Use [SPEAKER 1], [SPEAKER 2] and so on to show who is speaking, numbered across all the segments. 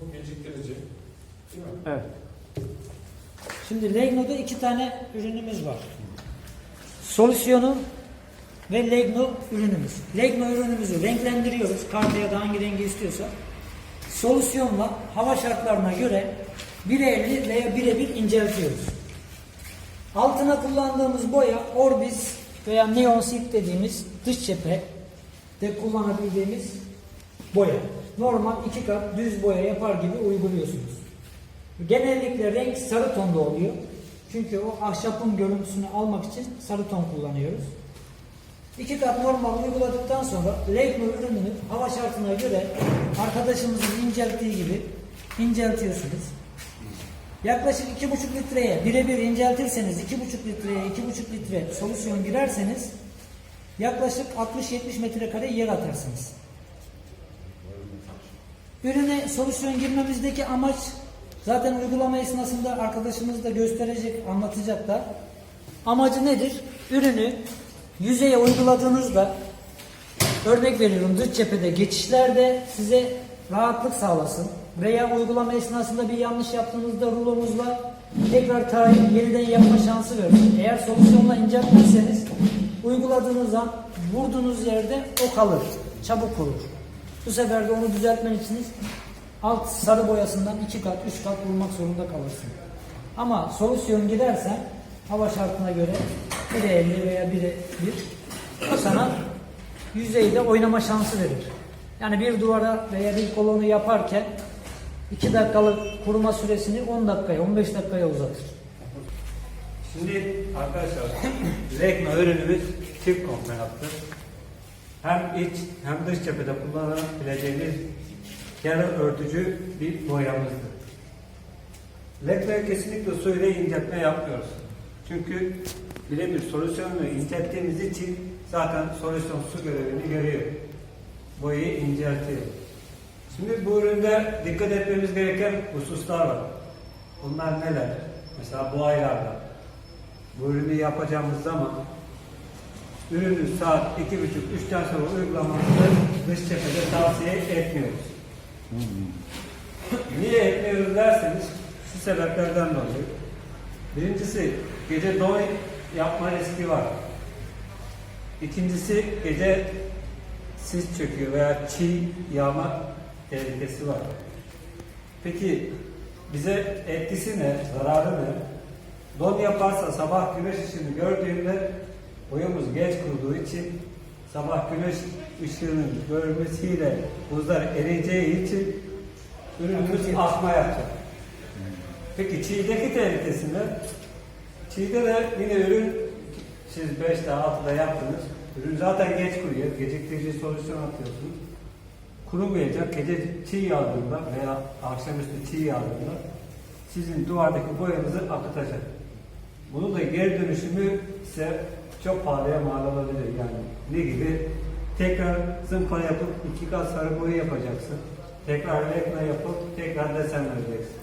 [SPEAKER 1] Bu geciktirici. Değil mi?
[SPEAKER 2] Evet.
[SPEAKER 3] Şimdi Legno'da iki tane ürünümüz var. Solüsyonu ve Legno ürünümüz. Legno ürünümüzü renklendiriyoruz. Karda ya da hangi rengi istiyorsa. Solüsyonla hava şartlarına göre 1.50 veya birebir inceltiyoruz. Altına kullandığımız boya Orbis veya Neon Silk dediğimiz dış cephe de kullanabildiğimiz boya. Normal iki kat düz boya yapar gibi uyguluyorsunuz. Genellikle renk sarı tonda oluyor. Çünkü o ahşapın görüntüsünü almak için sarı ton kullanıyoruz. İki kat normal uyguladıktan sonra Legno ürününü hava şartına göre arkadaşımızın incelttiği gibi inceltiyorsunuz. Yaklaşık 2,5 litreye birebir inceltirseniz 2,5 litreye 2,5 litre solüsyon girerseniz yaklaşık 60-70 metrekare yer atarsınız. Ürüne solüsyon girmemizdeki amaç zaten uygulama esnasında arkadaşımız da gösterecek, anlatacak da. Amacı nedir? Ürünü yüzeye uyguladığınızda örnek veriyorum dış cephede geçişlerde size rahatlık sağlasın. Veya uygulama esnasında bir yanlış yaptığınızda rulomuzla tekrar tarih yeniden yapma şansı verir. Eğer solüsyonla inceltmezseniz uyguladığınız an vurduğunuz yerde o kalır. Çabuk kurur. Bu sefer de onu düzeltmen için alt sarı boyasından iki kat, üç kat vurmak zorunda kalırsın. Ama solüsyon gidersen hava şartına göre 1'e 50 veya 1'e 1 o sana yüzeyde oynama şansı verir. Yani bir duvara veya bir kolonu yaparken 2 dakikalık kuruma süresini 10 dakikaya, 15 dakikaya uzatır.
[SPEAKER 2] Şimdi arkadaşlar Legno ürünümüz çift komponattır. Hem iç hem dış cephede kullanabileceğimiz yarı örtücü bir boyamızdır. Legno'ya kesinlikle su ile inceltme yapmıyoruz. Çünkü birebir solüsyonla incelttiğimiz için zaten solüsyon su görevini görüyor. Boyayı inceltiyor. Şimdi bu üründe dikkat etmemiz gereken hususlar var. Bunlar neler? Mesela bu aylarda bu ürünü yapacağımız zaman ürünü saat iki buçuk, üçten sonra uygulamamızı dış cephede tavsiye etmiyoruz. Niye etmiyoruz derseniz şu sebeplerden dolayı. Birincisi gece don yapma riski var. İkincisi gece sis çöküyor veya çiğ yağma tehlikesi var. Peki bize etkisi ne, zararı ne? Don yaparsa sabah güneş ışığını gördüğünde boyamız geç kuruduğu için sabah güneş ışığının görmesiyle buzlar eriyeceği için ürünümüz akma yapacak. Peki çiğdeki tehlikesi ne? Çiğde de yine ürün siz 5'te 6'da yaptınız. Ürün zaten geç kuruyor. Geciktirici solüsyon atıyorsunuz. Kurumayacak. Gece çiğ yağdığında veya akşamüstü çiğ yağdığında sizin duvardaki boyanızı akıtacak. Bunun da geri dönüşümü ise çok pahalıya mal olabilir. Yani ne gibi? Tekrar zımpara yapıp iki kat sarı boya yapacaksın. Tekrar lekna yapıp tekrar desen vereceksin.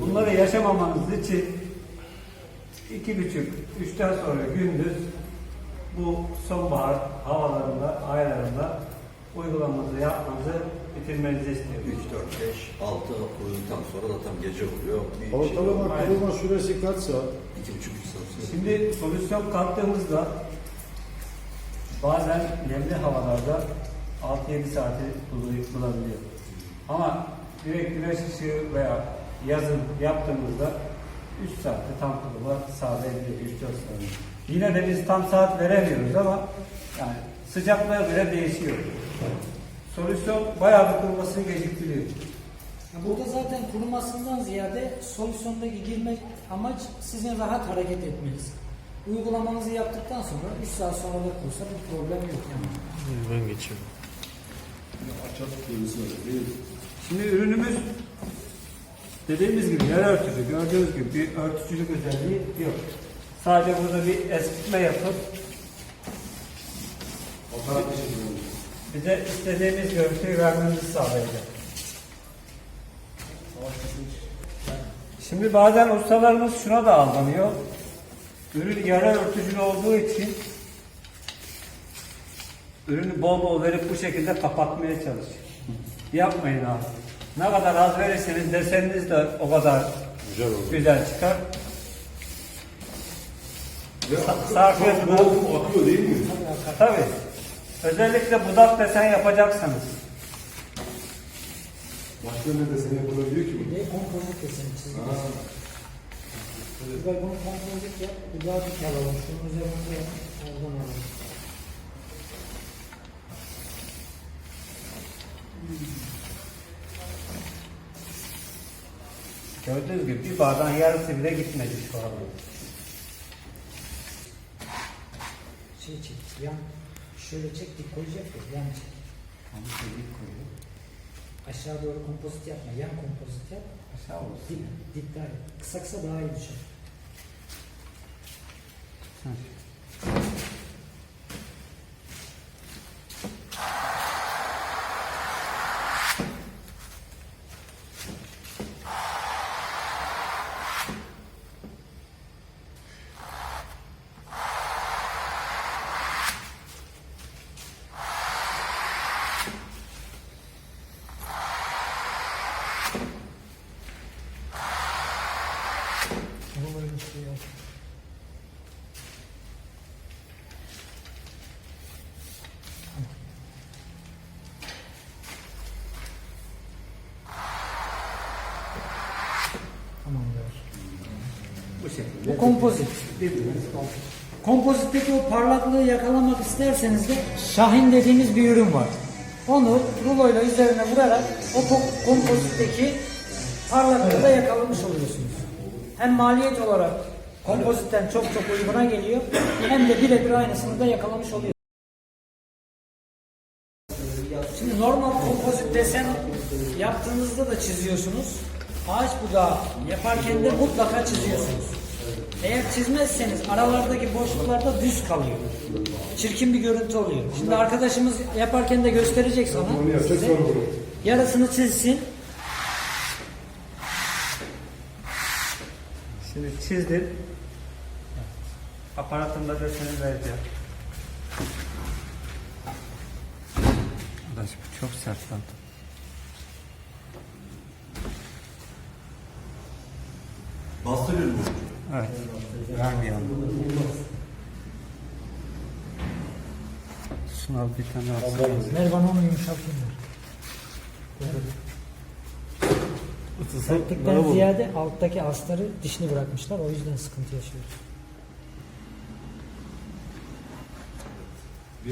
[SPEAKER 2] Bunları yaşamamanız için iki buçuk, üçten sonra gündüz bu sonbahar havalarında, aylarında uygulamanızı yapmanızı bitirmenizi istiyorum.
[SPEAKER 4] 3, 4, 5, 6 uyuduktan sonra da tam gece oluyor. Bir şey
[SPEAKER 1] Ortalama
[SPEAKER 2] Aynen.
[SPEAKER 1] kuruma süresi kaç saat?
[SPEAKER 4] 2,5 saat.
[SPEAKER 2] Şimdi solüsyon kattığımızda bazen nemli havalarda 6-7 saati bulabiliyor. Ama direkt güneş ışığı veya yazın yaptığımızda 3 saatte tam kuruma sağlayabiliyor 3-4 saat. Yine de biz tam saat veremiyoruz ama yani sıcaklığa göre değişiyor. Solüsyon bayağı bir kurumasını geciktiriyor.
[SPEAKER 3] Burada zaten kurumasından ziyade solüsyondaki girme amaç sizin rahat hareket etmeniz. Uygulamanızı yaptıktan sonra 3 saat sonra da kursa bir problem yok yani.
[SPEAKER 5] Ben geçiyorum.
[SPEAKER 2] Şimdi ürünümüz dediğimiz gibi yer örtücü, gördüğünüz gibi bir örtücülük özelliği yok. Sadece burada bir eskitme yapıp
[SPEAKER 1] Fotoğraf çekiyoruz.
[SPEAKER 2] Bize istediğimiz görüntüyü vermemizi sağlayacak. Şimdi bazen ustalarımız şuna da aldanıyor. Ürün yara örtücülü olduğu için ürünü bol bol verip bu şekilde kapatmaya çalışıyor. Yapmayın abi. Ne kadar az verirseniz deseniniz de o kadar
[SPEAKER 1] Güzel oldu.
[SPEAKER 2] güzel çıkar. Sarkıyorsunuz.
[SPEAKER 1] Akıyor değil mi?
[SPEAKER 2] Tabii. Özellikle budak desen yapacaksınız.
[SPEAKER 1] Başka ne desen yapılabiliyor ki bu?
[SPEAKER 3] Ve kompozit deseni çizgi.
[SPEAKER 1] Ha.
[SPEAKER 3] Güzel bunu kompozit yap. Bir daha dik alalım. Şunun üzerinde. Oradan alalım.
[SPEAKER 2] Gördüğünüz gibi bir bardağın yarısı bile gitmedi şu anda.
[SPEAKER 3] Şey çek. Yan. Şöyle çek. Dik koyacak ya. Yan çek. Aşağı doğru kompozit yapma. Yan kompozit yap.
[SPEAKER 2] Aşağı olsun.
[SPEAKER 3] Dik. Dik daha iyi. Kısa kısa daha iyi düşer. Bunu böyle şey yap. Tamamdır.
[SPEAKER 2] Bu şekilde.
[SPEAKER 3] Bu kompozit. Kompozitteki o parlaklığı yakalamak isterseniz de Şahin dediğimiz bir ürün var. Onu ruloyla üzerine vurarak o ko- kompozitteki parlaklığı da yakalamış oluyorsunuz. Hem maliyet olarak kompozitten çok çok uyguna geliyor hem de birebir aynısını da yakalamış oluyor. Şimdi normal kompozit desen yaptığınızda da çiziyorsunuz. Ağaç budağı yaparken de mutlaka çiziyorsunuz. Eğer çizmezseniz aralardaki boşluklarda düz kalıyor. Çirkin bir görüntü oluyor. Şimdi arkadaşımız yaparken de gösterecek sana.
[SPEAKER 1] Onu yapacak
[SPEAKER 3] size.
[SPEAKER 1] sonra bunu.
[SPEAKER 3] Yarısını çizsin.
[SPEAKER 2] Şimdi çizdim. Aparatımda deseni vereceğim. Arkadaş bu çok sert lan.
[SPEAKER 4] Bastırıyor mu?
[SPEAKER 2] Evet. Vermeyelim. Al bir tane alsana.
[SPEAKER 3] Ver bana onu yumuşatayım. Sertlikten ziyade alttaki astarı dişli bırakmışlar. O yüzden sıkıntı yaşıyoruz.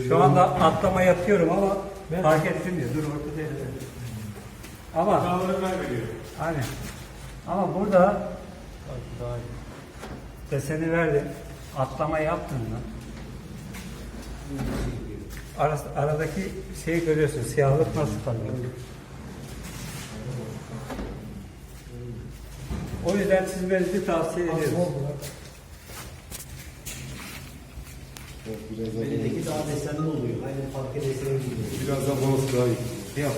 [SPEAKER 2] Şu anda atlama yapıyorum ama fark ettim diyor. Dur ortada değil. Ama. Aynen. Ama burada deseni verdim. Atlama yaptığında arası, aradaki şeyi görüyorsun. Siyahlık nasıl kalıyor. O yüzden çizmenizi tavsiye ediyorum.
[SPEAKER 1] Biraz daha,
[SPEAKER 5] desenli oluyor. Aynen fark deseni gibi.
[SPEAKER 1] biraz daha bonus daha iyi.
[SPEAKER 2] Yok.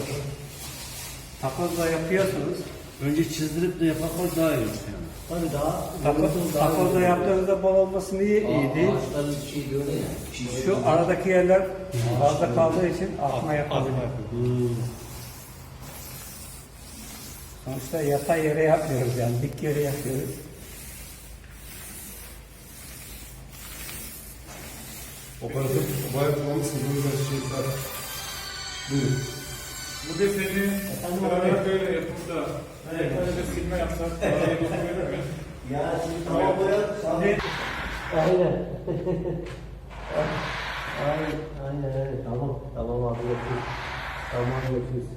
[SPEAKER 2] Takozla yapıyorsunuz.
[SPEAKER 5] Önce çizdirip de yapmak daha iyi yani. Tabii daha
[SPEAKER 2] Takoz, takozla yaptığınızda bol olması niye iyi değil?
[SPEAKER 5] Ağaçların şey diyor ya.
[SPEAKER 2] Şu aradaki yerler fazla kaldığı için atma yapabiliyor. Sonuçta yatay yere yapmıyoruz yani dik yere yapıyoruz.
[SPEAKER 1] Operatör bayağı kullanmışsın. Bu yüzden şey var. Buyurun.
[SPEAKER 6] Bu deseni beraber böyle yapıp da böyle de silme yapsak daha iyi olur mu?
[SPEAKER 5] Ya şimdi tamam
[SPEAKER 2] Şimdi
[SPEAKER 3] Aynen.
[SPEAKER 5] Aynen, aynen, aynen. Tamam, tamam abi yapıyoruz. Tamam yapıyoruz.